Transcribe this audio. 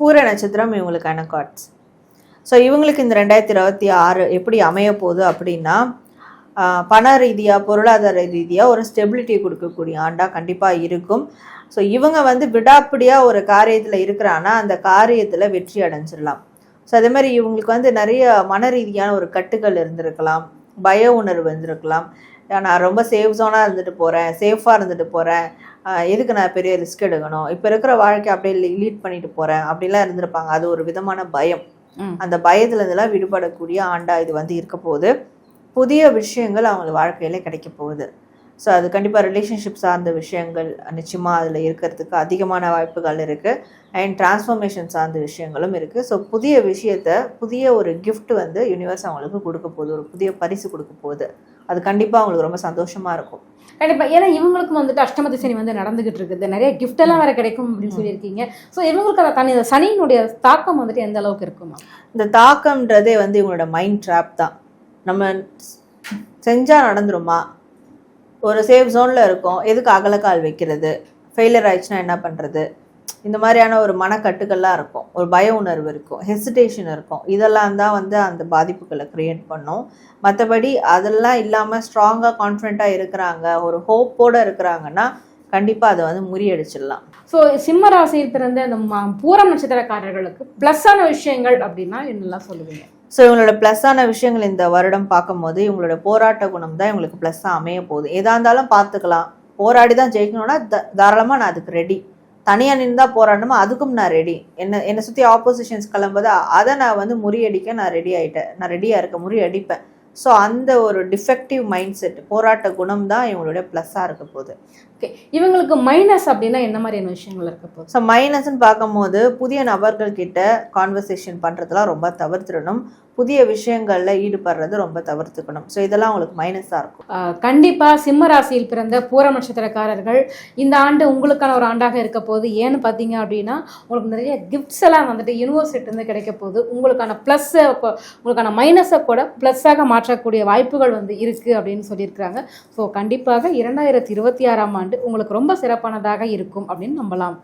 பூர நட்சத்திரம் இவங்களுக்கான கார்ட்ஸ் ஸோ இவங்களுக்கு இந்த ரெண்டாயிரத்தி இருபத்தி ஆறு எப்படி அமைய போகுது அப்படின்னா பண ரீதியாக பொருளாதார ரீதியாக ஒரு ஸ்டெபிலிட்டி கொடுக்கக்கூடிய ஆண்டாக கண்டிப்பாக இருக்கும். ஸோ இவங்க வந்து விடாப்பிடியாக ஒரு காரியத்தில் இருக்கிறான்னா அந்த காரியத்தில் வெற்றி அடைஞ்சிடலாம். ஸோ அதே மாதிரி இவங்களுக்கு வந்து நிறைய மன ரீதியான ஒரு கட்டுகள் இருந்திருக்கலாம். பய உணர்வு இருந்திருக்கலாம். நான் ரொம்ப சேஃப் ஜோனாக இருந்துட்டு போகிறேன் சேஃபாக இருந்துட்டு போகிறேன் எதுக்கு நான் பெரிய ரிஸ்க் எடுக்கணும்? இப்போ இருக்கிற வாழ்க்கை அப்படியே லீட் பண்ணிட்டு போகிறேன் அப்படிலாம் இருந்திருப்பாங்க. அது ஒரு விதமான பயம். அந்த பயத்துல இருந்தெல்லாம் விடுபடக்கூடிய ஆண்டா இது வந்து இருக்க போகுது. புதிய விஷயங்கள் அவங்க வாழ்க்கையில கிடைக்க போகுது. ஸோ அது கண்டிப்பாக ரிலேஷன்ஷிப் சார்ந்த விஷயங்கள் நிச்சயமாக அதில் இருக்கிறதுக்கு அதிகமான வாய்ப்புகள் இருக்குது அண்ட் டிரான்ஸ்ஃபர்மேஷன் சார்ந்த விஷயங்களும் இருக்குது ஸோ புதிய விஷயத்த புதிய ஒரு gift வந்து யூனிவர்ஸ் அவங்களுக்கு கொடுக்க போகுது. ஒரு புதிய பரிசு கொடுக்க போகுது. அது கண்டிப்பாக அவங்களுக்கு ரொம்ப சந்தோஷமாக இருக்கும். கண்டிப்பா. ஏன்னா இவங்களுக்கும் வந்துட்டு அஷ்டமதி சனி வந்து நடந்துகிட்டு இருக்குது. நிறைய gift எல்லாம் வேற கிடைக்கும் அப்படின்னு சொல்லியிருக்கீங்க. ஸோ இவங்களுக்கு அந்த தனி சனியினுடைய தாக்கம் வந்துட்டு எந்த அளவுக்கு இருக்குமா? இந்த தாக்கம்ன்றதே வந்து இவங்களோட மைண்ட் ட்ராப் தான். நம்ம செஞ்சால் நடந்துருமா? ஒரு சேஃப் ஜோனில் இருக்கோம். எதுக்கு அகலக்கால் வைக்கிறது? ஃபெயிலியர் ஆயிடுச்சுன்னா என்ன பண்ணுறது இந்த மாதிரியான ஒரு மனக்கட்டுகள்லாம் இருக்கும். ஒரு பய உணர்வு இருக்கும். ஹெசிடேஷன் இருக்கும். இதெல்லாம் தான் வந்து அந்த பாதிப்புகளை க்ரியேட் பண்ணும். மற்றபடி அதெல்லாம் இல்லாமல் ஸ்ட்ராங்காக கான்ஃபிடண்ட்டாக இருக்கிறாங்க ஒரு ஹோப்போடு இருக்கிறாங்கன்னா கண்டிப்பாக அதை வந்து முறியடிச்சிடலாம். ஸோ சிம்ம ராசியில் பிறந்த இந்த பூரம் நட்சத்திரக்காரர்களுக்கு ப்ளஸ்ஸான விஷயங்கள் அப்படின்னா என்னெல்லாம் சொல்லுவீங்க? ஸோ இவங்களோட ப்ளஸ்ஸான விஷயங்கள் இந்த வருடம் பார்க்கும்போது இவங்களோட போராட்ட குணம் தான் இவங்களுக்கு ப்ளஸ்ஸாக அமைய போகுது. எதா இருந்தாலும் பார்த்துக்கலாம். போராடி தான் ஜெயிக்கணும்னா த- தாராளமா நான் அதுக்கு ரெடி தனியாக நின்று தான் போராடணுமா அதுக்கும் நான் ரெடி என்ன என்னை சுற்றி ஆப்போசிஷன்ஸ் கிளம்புது அதை நான் வந்து முறியடிக்க நான் ரெடி ஆயிட்டேன். நான் ரெடியாக இருக்க முறியடிப்பேன். ஸோ அந்த ஒரு டிஃபெக்டிவ் மைண்ட் செட் போராட்ட குணம் தான் இவங்களுடைய ப்ளஸ்ஸாக இருக்க போகுது. ஓகே இவங்களுக்கு மைனஸ் அப்படின்னா என்ன மாதிரியான விஷயங்கள் இருக்க போகுது? ஸோ மைனஸ்ன்னு பார்க்கும்போது புதிய நபர்கள் கிட்ட கான்வர்சேஷன் பண்ணுறதுலாம் ரொம்ப தவிர்த்துடணும். புதிய விஷயங்களில் ஈடுபடுறது ரொம்ப தவிர்த்துக்கணும். ஸோ இதெல்லாம் உங்களுக்கு மைனஸாக இருக்கும். கண்டிப்பாக சிம்ம ராசியில் பிறந்த பூரம் நட்சத்திரக்காரர்கள் இந்த ஆண்டு உங்களுக்கான ஒரு ஆண்டாக இருக்க போது ஏன்னு பார்த்தீங்க அப்படின்னா உங்களுக்கு நிறைய கிஃப்ட்ஸ் எல்லாம் வந்துட்டு யூனிவர்சிட்டிருந்து கிடைக்க போகுது. உங்களுக்கான ப்ளஸ் உங்களுக்கான மைனஸை கூட ப்ளஸ்ஸாக மாற்றக்கூடிய வாய்ப்புகள் வந்து இருக்குது அப்படின்னு சொல்லியிருக்கிறாங்க. ஸோ கண்டிப்பாக இரண்டாயிரத்தி இருபத்தி ஆறாம் ஆண்டு உங்களுக்கு ரொம்ப சிறப்பானதாக இருக்கும் அப்படின்னு நம்பலாம்.